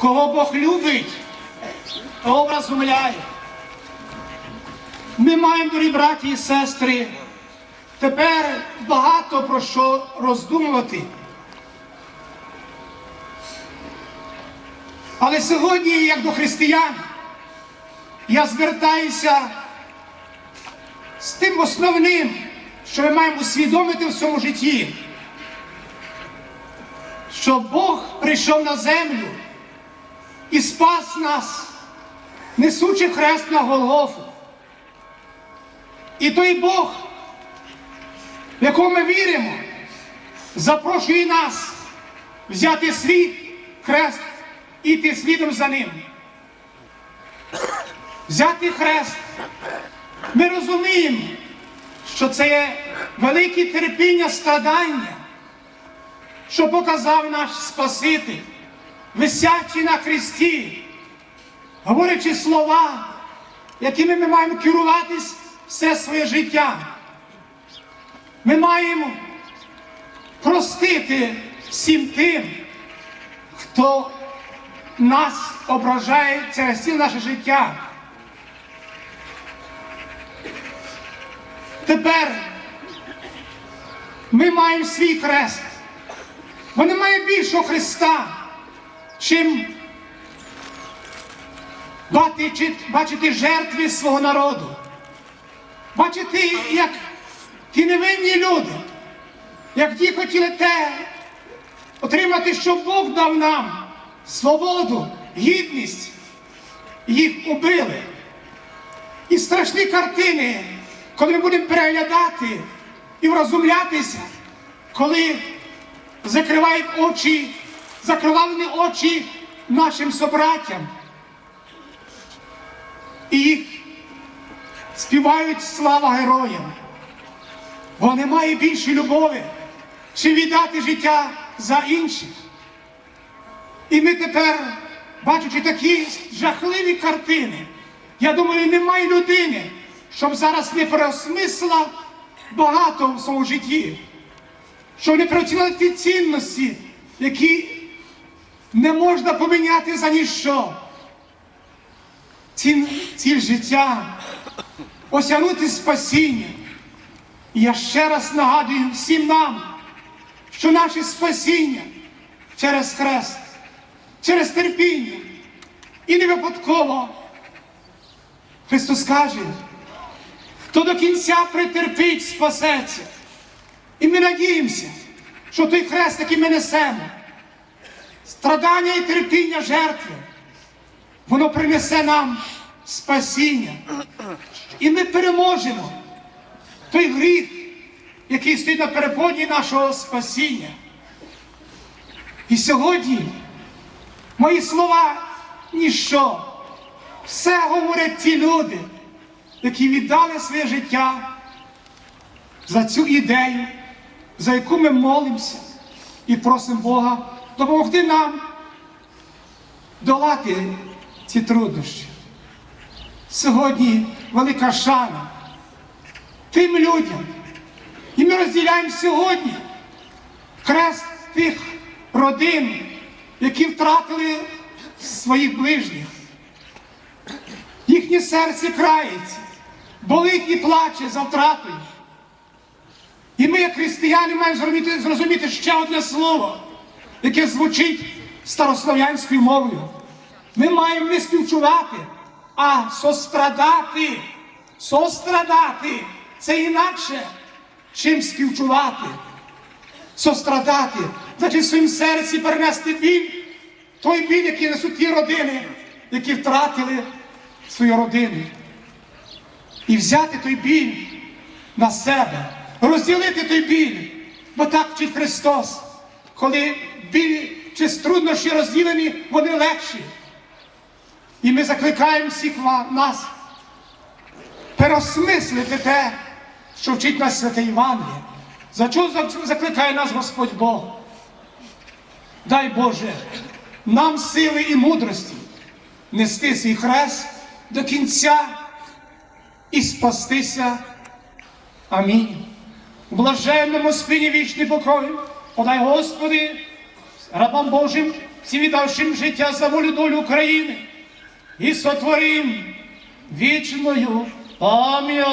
Кого Бог любить, того вразумляє. Ми маємо, дорогі браті і сестри, тепер багато про що роздумувати. Але сьогодні, як до християн, я звертаюся з тим основним, що ми маємо усвідомити в своєму житті, що Бог прийшов на землю і спас нас, несучи хрест на Голгофу. І той Бог, в якого ми віримо, запрошує нас взяти свій хрест і йти слідом за ним. Взяти хрест. Ми розуміємо, що це є велике терпіння страдання, що показав наш Спаситель, висячий на хресті, говорячи слова, якими ми маємо керуватись все своє життя. Ми маємо простити всім тим, хто нас ображає через ціле наше життя. Тепер ми маємо свій хрест. Бо немає більшого Христа, чим бачити, жертви свого народу. Бачити, як ті невинні люди, як ті хотіли те отримати, що Бог дав нам свободу, гідність, їх убили. І страшні картини, коли ми будемо переглядати і врозумлятися, коли закривають очі, закривали очі нашим собратям. І їх співають слава героям. Бо немає більшої любові, чи віддати життя за інших. І ми тепер, бачачи такі жахливі картини, я думаю, немає людини, щоб зараз не переосмислила багато в своєму житті, щоб не переоцінила ті цінності, які не можна поміняти за ніщо. Ціль, життя осягнути спасіння. І я ще раз нагадую всім нам, що наше спасіння через хрест, через терпіння. І не випадково Христос каже, хто до кінця притерпить, спасеться. І ми надіємося, що той хрест, який ми несемо, страдання і терпіння жертви, воно принесе нам спасіння. І ми переможемо той гріх, який стоїть на переподі нашого спасіння. І сьогодні мої слова ніщо. Все говорять ті люди, які віддали своє життя за цю ідею, за яку ми молимося і просимо Бога допомогти нам долати ці труднощі. Сьогодні велика шана тим людям. І ми розділяємо сьогодні хрест тих родин, які втратили своїх ближніх. Їхнє серце крається, болить і плаче за втратою. І ми, як християни, маємо зрозуміти ще одне слово, яке звучить старослов'янською мовою. Ми маємо не співчувати, а сострадати. Сострадати це інакше, чим співчувати. Сострадати, значить в своїм серці перенести біль, той біль, який несуть ті родини, які втратили свою родину. І взяти той біль на себе, розділити той біль, бо так вчить Христос, коли біль чи труднощі розділені, вони легші. І ми закликаємо всіх нас переосмислити те, що вчить нас святе Євангеліє. За чого закликає нас Господь Бог? Дай Боже, нам сили і мудрості нести свій хрест до кінця і спастися. Амінь. Блаженному спині вічний покой, подай Господи, рабам Божим віддавшим життя за волю долю України і сотворим вічною пам'ять.